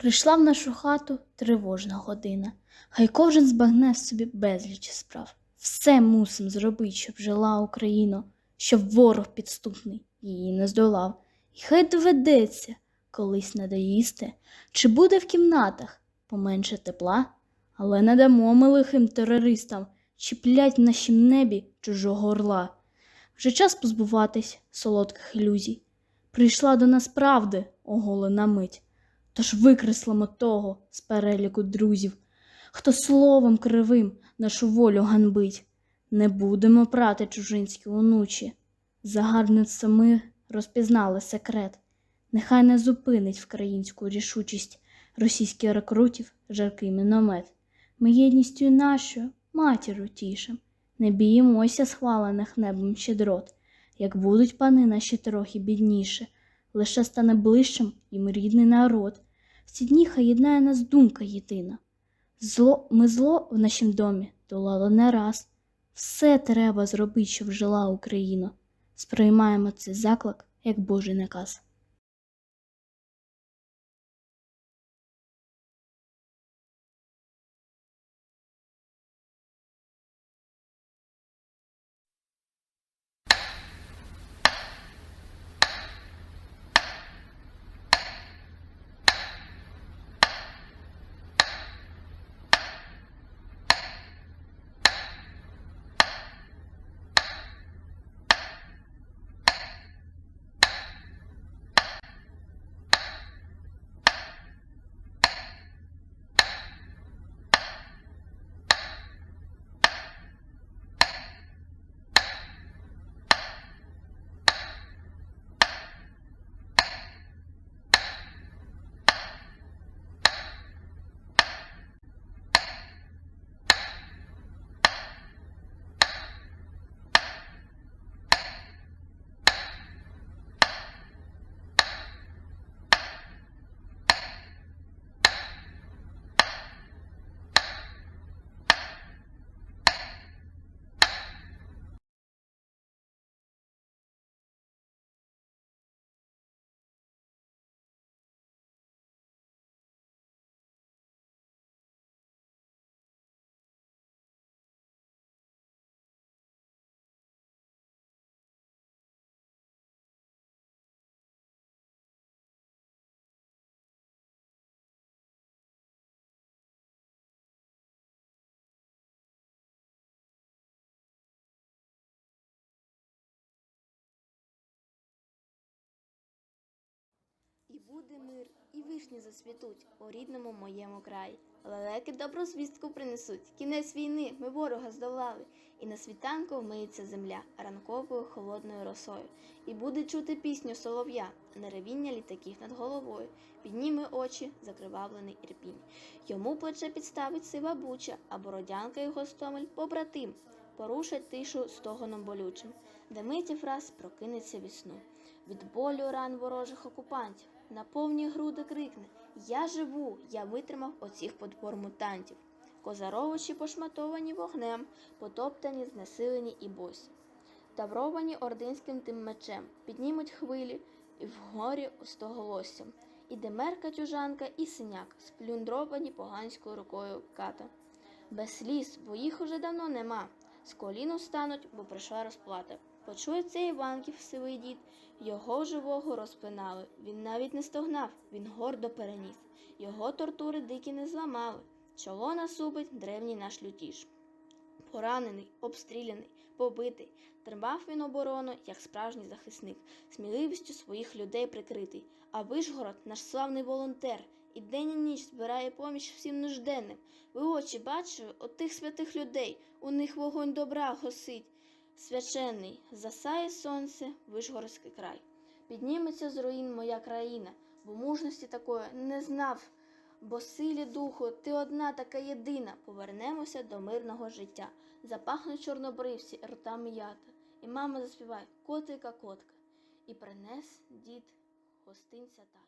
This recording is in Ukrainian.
Прийшла в нашу хату тривожна година. Хай кожен збагне в собі безліч справ. Все мусим зробити, щоб жила Україна, щоб ворог підступний її не здолав. І хай доведеться колись надоїсти, чи буде в кімнатах поменше тепла, але не дамо ми лихим терористам чіплять в нашім небі чужого орла. Вже час позбуватись солодких ілюзій. Прийшла до нас правди, оголена мить. Тож викреслимо того з переліку друзів, хто словом кривим нашу волю ганбить. Не будемо прати чужинські онучі. Загарбництво ми розпізнали секрет. Нехай не зупинить вкраїнську рішучість російських рекрутів жаркий міномет. Ми єдністю нашою матіру тішим, не біємося схвалених небом щедрот. Як будуть пани наші трохи бідніше, лише стане ближчим їм рідний народ. В ці дні хай єднає нас думка єдина. Зло, ми зло в нашім домі долали не раз. Все треба зробити, щоб жила Україна. Сприймаємо цей заклик як Божий наказ. І буде мир, і вишні зацвітуть у рідному моєму краї. Лелеки добру звістку принесуть. Кінець війни ми ворога здолали. І на світанку вмиється земля ранковою холодною росою. І буде чути пісню солов'я, а не ревіння літаків над головою. Підніме очі, закривавлений ірпінь. Йому плече підставить сива буча, а бородянка його стомель побратим. Порушать тишу стогоном болючим, де миті фраз прокинеться вісну. Від болю ран ворожих окупантів на повні груди крикне Я живу, я витримав оцих подбор мутантів. Козаровичі пошматовані вогнем, потоптані, знесилені і босі. Тавровані ординським тим мечем, піднімуть хвилі і вгорі стоголоссям. І демерка тюжанка, і синяк, сплюндровані поганською рукою ката. Без сліз, бо їх уже давно нема. З коліну стануть, бо прийшла розплата. Почує цей Іванків сивий дід, його живого розпинали. Він навіть не стогнав, він гордо переніс. Його тортури дикі не зламали. Чоло насупить древній наш лютіш. Поранений, обстріляний, побитий, тримав він оборону, як справжній захисник, сміливістю своїх людей прикритий. А Вишгород, наш славний волонтер, і день і ніч збирає поміч всім нужденним. Ви очі бачили отих святих людей, у них вогонь добра гасить. Священний, засає сонце, Вишгородський край. Підніметься з руїн моя країна, бо мужності такої не знав. Бо силі духу, ти одна така єдина. Повернемося до мирного життя. Запахнуть чорнобривці ртами ята. І мама заспіває котика котка. І принес дід гостинця та.